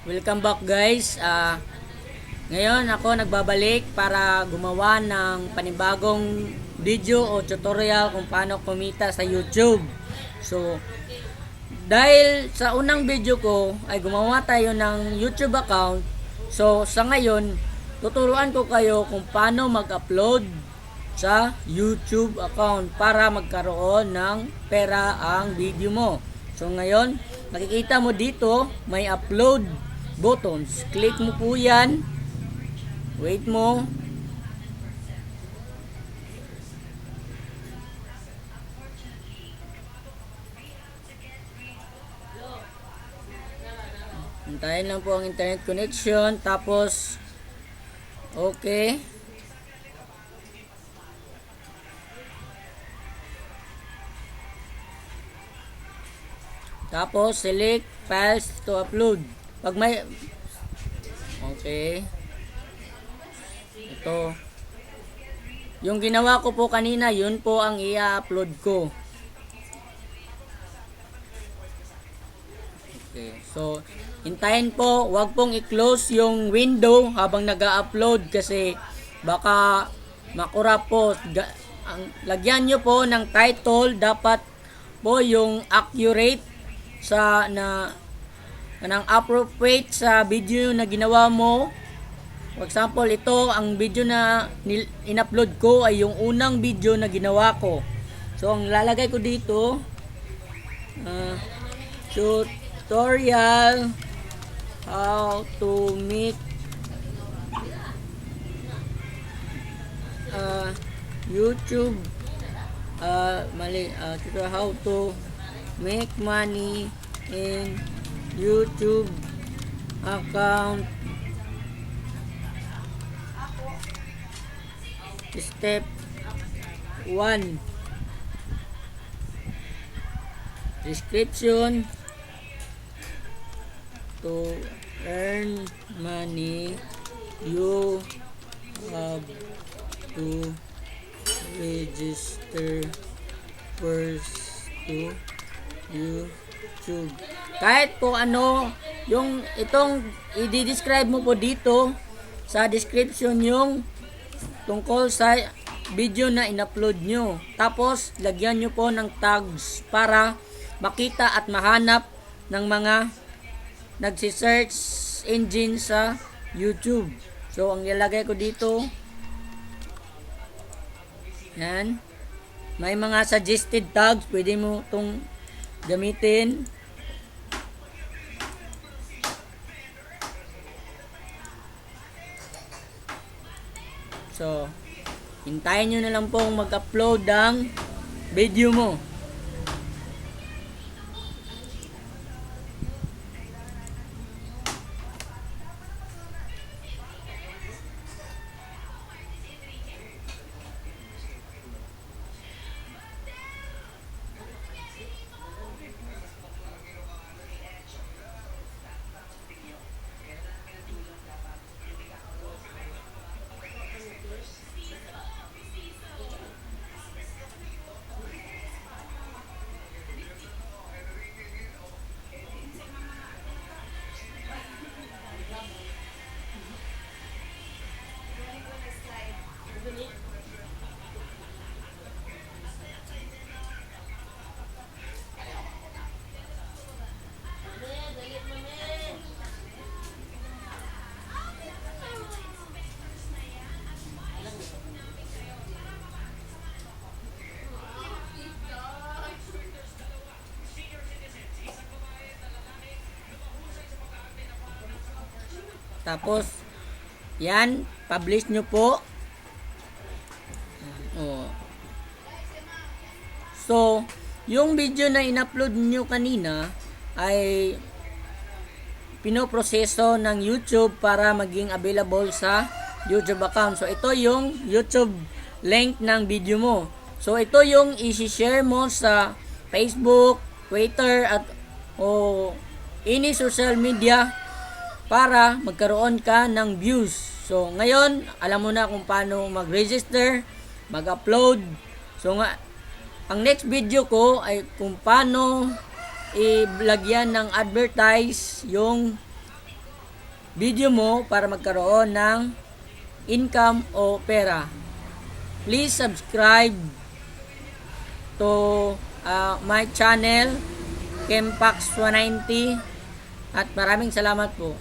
Welcome back guys. Ah, ngayon ako nagbabalik para gumawa ng panibagong video o tutorial kung paano kumita sa YouTube. So, dahil sa unang video ko ay gumawa tayo ng YouTube account. So, sa ngayon, tuturuan ko kayo kung paano mag-upload sa YouTube account para magkaroon ng pera ang video mo. So ngayon, makikita mo dito, may upload buttons. Click mo po yan. Wait mo. Hintayin lang po ang internet connection. Tapos, okay. Tapos, select files to upload. Pag may... Okay. Ito. Yung ginawa ko po kanina, yun po ang i-upload ko. Okay. So, hintayin po, wag pong i-close yung window habang nag-upload kasi baka makura po. Ang, lagyan nyo po ng title, dapat po yung accurate sa na ng appropriate sa video na ginawa mo. For example, ito ang video na in-upload ko ay yung unang video na ginawa ko. So, ang lalagay ko dito, uh, tutorial how to make uh, YouTube uh, mali uh, tutorial how to make money in YouTube account. Step 1 description. To earn money you have to register first to YouTube. Kahit po ano, yung itong i-describe mo po dito sa description yung tungkol sa video na in-upload nyo. Tapos, lagyan nyo po ng tags para makita at mahanap ng mga nagsisearch engine sa YouTube. So, ang ilagay ko dito, yan, may mga suggested tags, pwede mo itong gamitin. So, hintayin nyo na lang pong mag-upload ng video mo. Tapos, yan, publish nyo po. Oh. So, yung video na in-upload nyo kanina ay pinoproseso ng YouTube para maging available sa YouTube account. So, ito yung YouTube link ng video mo. So, ito yung isi-share mo sa Facebook, Twitter, at o any social media para magkaroon ka ng views. So, ngayon, alam mo na kung paano mag-register, mag-upload. So, nga, ang next video ko ay kung paano ilagyan ng advertise yung video mo para magkaroon ng income o pera. Please subscribe to uh, my channel, Kempax 190 at maraming salamat po.